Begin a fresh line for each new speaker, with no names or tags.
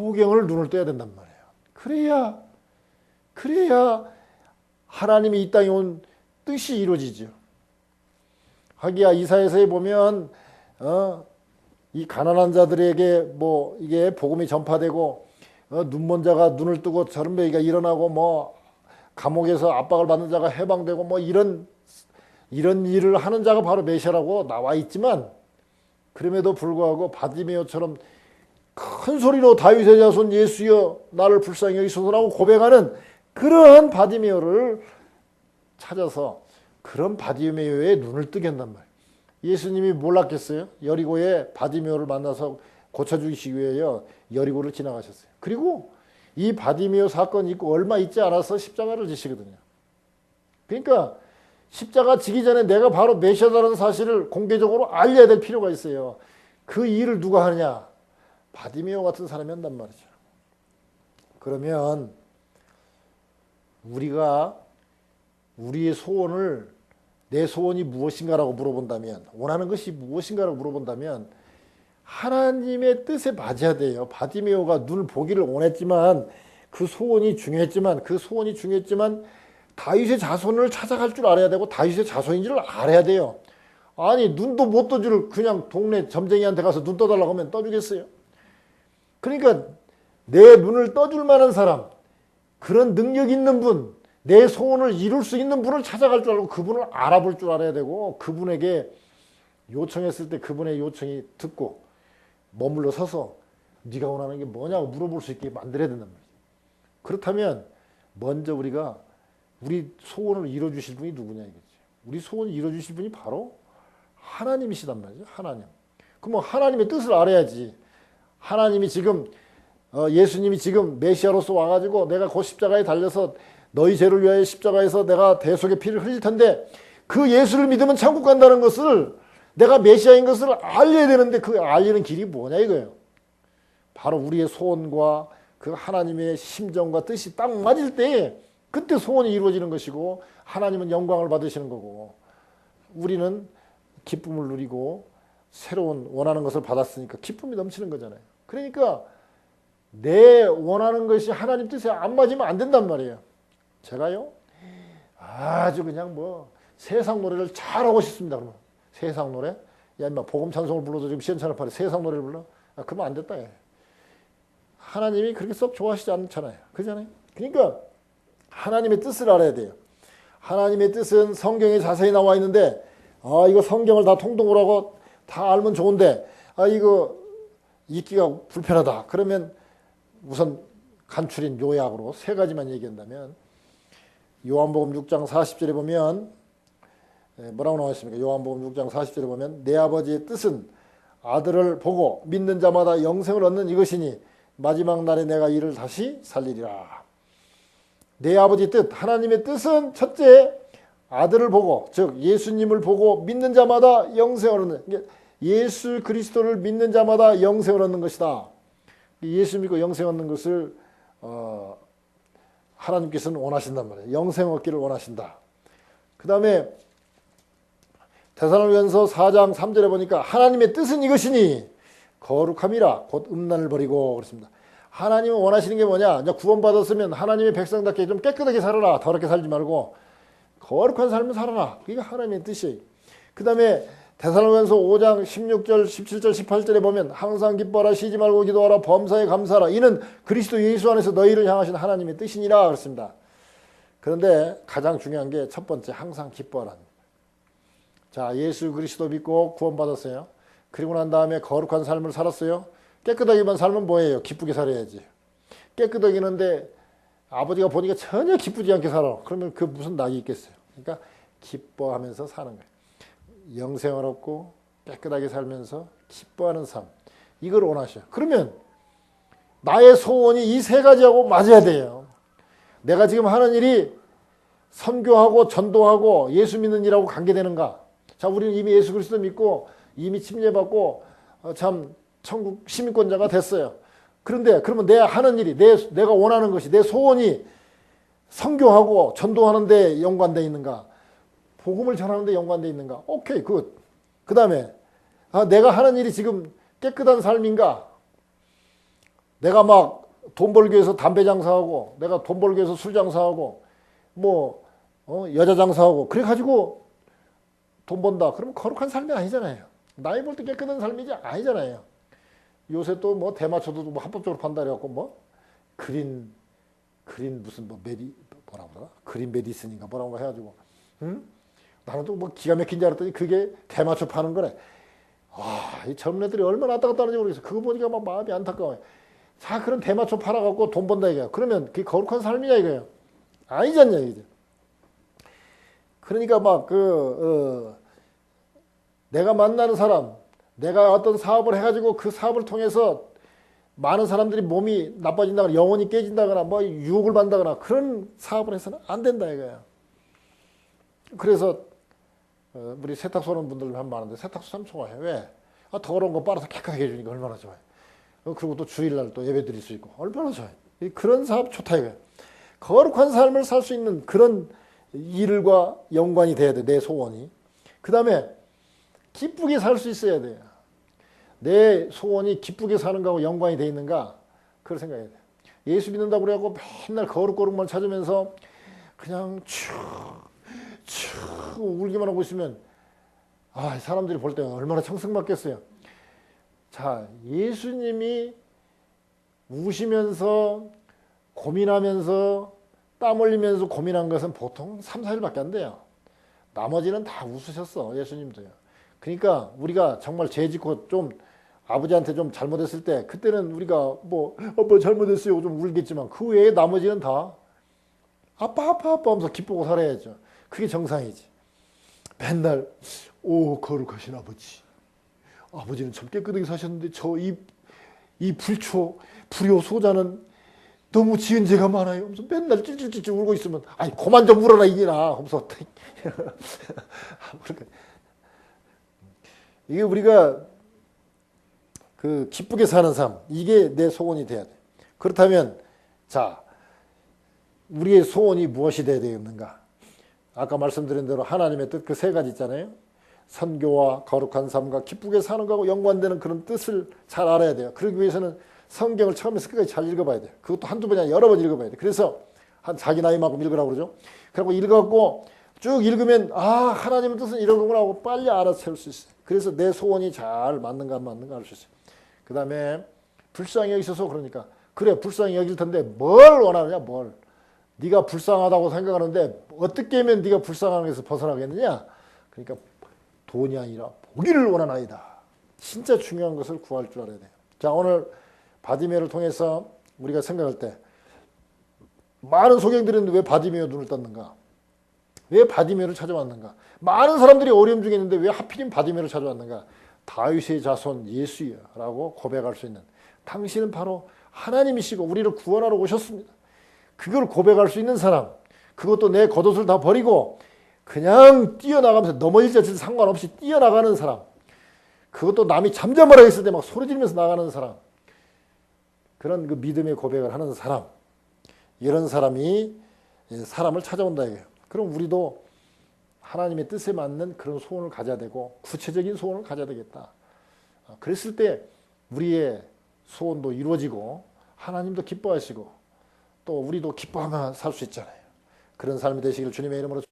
소경을 눈을 떼야 된단 말이에요. 그래야 그래야 하나님이 이 땅에 온 뜻이 이루어지죠. 하기야 이사에서에 보면 어, 이 가난한 자들에게 뭐 이게 복음이 전파되고 어, 눈먼 자가 눈을 뜨고 저런 배기가 일어나고 뭐 감옥에서 압박을 받는 자가 해방되고 뭐 이런 이런 일을 하는 자가 바로 메시아라고 나와 있지만 그럼에도 불구하고 바디메오처럼 큰 소리로 다윗의 자손 예수여 나를 불쌍히 여기소서라고 고백하는 그러한 바디메오를 찾아서 그런 바디메오의 눈을 뜨게 한단 말이에요. 예수님이 몰랐겠어요? 여리고에 바디메오를 만나서 고쳐 주시기 위해요. 여리고를 지나가셨어요. 그리고 이 바디메오 사건이 있고 얼마 있지 않아서 십자가를 지시거든요. 그러니까 십자가 지기 전에 내가 바로 메시아다라는 사실을 공개적으로 알려야 될 필요가 있어요. 그 일을 누가 하느냐? 바디메오 같은 사람이 한단 말이죠. 그러면 우리가 우리의 소원을 내 소원이 무엇인가라고 물어본다면 원하는 것이 무엇인가라고 물어본다면 하나님의 뜻에 맞아야 돼요. 바디메오가 눈을 보기를 원했지만 그 소원이 중요했지만 그 소원이 중요했지만 다윗의 자손을 찾아갈 줄 알아야 되고 다윗의 자손인지를 알아야 돼요. 아니 눈도 못 떠줄 그냥 동네 점쟁이한테 가서 눈 떠달라고 하면 떠주겠어요? 그러니까 내 눈을 떠줄 만한 사람 그런 능력 있는 분, 내 소원을 이룰 수 있는 분을 찾아갈 줄 알고 그분을 알아볼 줄 알아야 되고 그분에게 요청했을 때 그분의 요청이 듣고 머물러 서서 네가 원하는 게 뭐냐고 물어볼 수 있게 만들어야 된단 말이죠. 그렇다면 먼저 우리가 우리 소원을 이뤄주실 분이 누구냐 이거지. 우리 소원을 이뤄주실 분이 바로 하나님이시단 말이죠. 하나님. 그러면 하나님의 뜻을 알아야지. 하나님이 지금 어, 예수님이 지금 메시아로서 와가지고 내가 곧 십자가에 달려서 너희 죄를 위하여 십자가에서 내가 대속의 피를 흘릴 텐데 그 예수를 믿으면 천국 간다는 것을 내가 메시아인 것을 알려야 되는데 그 알리는 길이 뭐냐 이거예요. 바로 우리의 소원과 그 하나님의 심정과 뜻이 딱 맞을 때 그때 소원이 이루어지는 것이고 하나님은 영광을 받으시는 거고 우리는 기쁨을 누리고 새로운 원하는 것을 받았으니까 기쁨이 넘치는 거잖아요. 그러니까 내 원하는 것이 하나님 뜻에 안 맞으면 안 된단 말이에요. 제가요 아주 그냥 뭐 세상 노래를 잘하고 싶습니다. 그러면 세상 노래 야 임마 복음 찬송을 불러도 지금 시원찮을 판에 세상 노래를 불러 아, 그러면 안 됐다. 예. 하나님이 그렇게 썩 좋아하시지 않잖아요. 그잖아요. 그러니까 하나님의 뜻을 알아야 돼요. 하나님의 뜻은 성경에 자세히 나와 있는데 아 이거 성경을 다 통독을 하고 다 알면 좋은데 아 이거 읽기가 불편하다. 그러면 우선 간추린 요약으로 세 가지만 얘기한다면 요한복음 6장 40절에 보면 예, 뭐라고 나와 있습니까? 요한복음 6장 40절에 보면 내 아버지의 뜻은 아들을 보고 믿는 자마다 영생을 얻는 이것이니 마지막 날에 내가 이를 다시 살리리라. 내 아버지 뜻, 하나님의 뜻은 첫째 아들을 보고 즉 예수님을 보고 믿는 자마다 영생을 얻는 예수 그리스도를 믿는 자마다 영생을 얻는 것이다. 예수 믿고 영생 얻는 것을 어, 하나님께서는 원하신단 말이에요. 영생 얻기를 원하신다. 그 다음에 대사로전서 4장 3절에 보니까 하나님의 뜻은 이것이니 거룩함이라 곧 음란을 버리고 그렇습니다. 하나님은 원하시는 게 뭐냐? 구원받았으면 하나님의 백성답게 좀 깨끗하게 살아라. 더럽게 살지 말고 거룩한 삶을 살아라. 그게 하나님의 뜻이에요. 그 다음에 대사로전서 5장 16절, 17절, 18절에 보면 항상 기뻐하라 쉬지 말고 기도하라 범사에 감사하라 이는 그리스도 예수 안에서 너희를 향하신 하나님의 뜻이니라 그렇습니다. 그런데 가장 중요한 게 첫 번째 항상 기뻐하라. 자, 예수 그리스도 믿고 구원받았어요. 그리고 난 다음에 거룩한 삶을 살았어요. 깨끗하게만 살면 뭐예요? 기쁘게 살아야지. 깨끗하기는데 아버지가 보니까 전혀 기쁘지 않게 살아. 그러면 그 무슨 낙이 있겠어요? 그러니까 기뻐하면서 사는 거예요. 영생을 얻고 깨끗하게 살면서 기뻐하는 삶. 이걸 원하셔. 그러면 나의 소원이 이 세 가지하고 맞아야 돼요. 내가 지금 하는 일이 선교하고 전도하고 예수 믿는 일하고 관계되는가? 자, 우리는 이미 예수 그리스도 믿고 이미 침례받고 어, 참 천국 시민권자가 됐어요. 그런데 그러면 내 하는 일이 내 내가 원하는 것이 내 소원이 선교하고 전도하는 데 연관돼 있는가? 복음을 전하는 데 연관돼 있는가? 오케이, 굿. 그 다음에 아, 내가 하는 일이 지금 깨끗한 삶인가? 내가 막 돈 벌기 위해서 담배 장사하고 내가 돈 벌기 위해서 술 장사하고 뭐 어, 여자 장사하고 그래 가지고 돈 번다. 그러면 거룩한 삶이 아니잖아요. 나이 볼 때 깨끗한 삶이지 아니잖아요. 요새 또 뭐 대마초도 뭐 합법적으로 판다 그래갖고 뭐 그린 그린 무슨 뭐 메디 뭐라고 그러나 그린 메디슨인가 뭐라고 해가지고 응? 또뭐 기가 막힌 줄 알았더니 그게 대마초 파는 거래. 아, 이 젊은 애들이 얼마나 왔다 갔다 하는지 모르겠어. 그거 보니까 막 마음이 안타까워요. 자, 그런 대마초 팔아갖고 돈 번다 이거야. 그러면 그게 거룩한 삶이냐 이거야. 아니지 않냐 이제. 그러니까 막 그, 어, 내가 만나는 사람, 내가 어떤 사업을 해가지고 그 사업을 통해서 많은 사람들이 몸이 나빠진다거나 영혼이 깨진다거나 뭐 유혹을 받는다거나 그런 사업을 해서는 안 된다 이거야. 그래서 어, 우리 세탁소 하는 분들 한 많은데 세탁소 참 좋아해. 왜? 아, 더러운 거 빨아서 깨끗하게 해주니까 얼마나 좋아해. 어, 그리고 또 주일날 또 예배 드릴 수 있고 얼마나 좋아해. 이 그런 사업 좋다 이거야. 거룩한 삶을 살 수 있는 그런 일과 연관이 돼야 돼. 내 소원이. 그 다음에 기쁘게 살 수 있어야 돼. 내 소원이 기쁘게 사는 거하고 연관이 돼 있는가? 그걸 생각해야 돼. 예수 믿는다고 그래갖고 맨날 거룩거룩만 찾으면서 그냥 쭉, 쭉 울기만 하고 있으면 아, 사람들이 볼 때 얼마나 청승받겠어요. 자, 예수님이 우시면서 고민하면서 땀 흘리면서 고민한 것은 보통 3, 4일밖에 안 돼요. 나머지는 다 웃으셨어, 예수님도요. 그러니까 우리가 정말 죄 짓고 좀 아버지한테 좀 잘못했을 때 그때는 우리가 뭐 아빠 잘못했어요 좀 울겠지만 그 외에 나머지는 다 아빠 아빠 아빠 하면서 기쁘고 살아야죠. 그게 정상이지. 맨날 오 거룩하신 아버지. 아버지는 참 깨끗하게 사셨는데 저 이 이 불초 불효 소자는 너무 지은 죄가 많아요. 하면서 맨날 찔찔찔찔 울고 있으면 아니 그만 좀 울어라 이기나 하면서 이게 우리가 그 기쁘게 사는 삶 이게 내 소원이 돼야 돼. 그렇다면 자 우리의 소원이 무엇이 돼야 되겠는가? 아까 말씀드린 대로 하나님의 뜻 그 세 가지 있잖아요. 선교와 거룩한 삶과 기쁘게 사는 거하고 연관되는 그런 뜻을 잘 알아야 돼요. 그러기 위해서는 성경을 처음에서 끝까지 잘 읽어봐야 돼요. 그것도 한두 번이 아니라 여러 번 읽어봐야 돼요. 그래서 한 자기 나이만큼 읽으라고 그러죠. 그리고 읽어갖고 쭉 읽으면 아 하나님의 뜻은 이런 거구나 하고 빨리 알아채울 수 있어요. 그래서 내 소원이 잘 맞는가 안 맞는가 알 수 있어요. 그 다음에 불쌍히 여기셔서 그러니까 그래 불쌍히 여길 텐데 뭘 원하느냐 뭘 네가 불쌍하다고 생각하는데 어떻게 하면 네가 불쌍한 것에서 벗어나겠느냐? 그러니까 돈이 아니라 보기를 원하나이다. 진짜 중요한 것을 구할 줄 알아야 돼요. 자 오늘 바디메를 통해서 우리가 생각할 때 많은 소경들이 있는데 왜 바디메어 눈을 떴는가? 왜 바디메를 찾아왔는가? 많은 사람들이 어려움 중에 있는데 왜 하필이면 바디메를 찾아왔는가? 다윗의 자손 예수야라고 고백할 수 있는 당신은 바로 하나님이시고 우리를 구원하러 오셨습니다. 그걸 고백할 수 있는 사람, 그것도 내 겉옷을 다 버리고 그냥 뛰어나가면서 넘어질지 지 상관없이 뛰어나가는 사람, 그것도 남이 잠잠하라 했을 때 막 소리 지르면서 나가는 사람, 그런 그 믿음의 고백을 하는 사람, 이런 사람이 사람을 찾아온다 이거예요. 그럼 우리도 하나님의 뜻에 맞는 그런 소원을 가져야 되고 구체적인 소원을 가져야 되겠다. 어, 그랬을 때 우리의 소원도 이루어지고 하나님도 기뻐하시고 또 우리도 기뻐하며 살 수 있잖아요. 그런 삶이 되시길 주님의 이름으로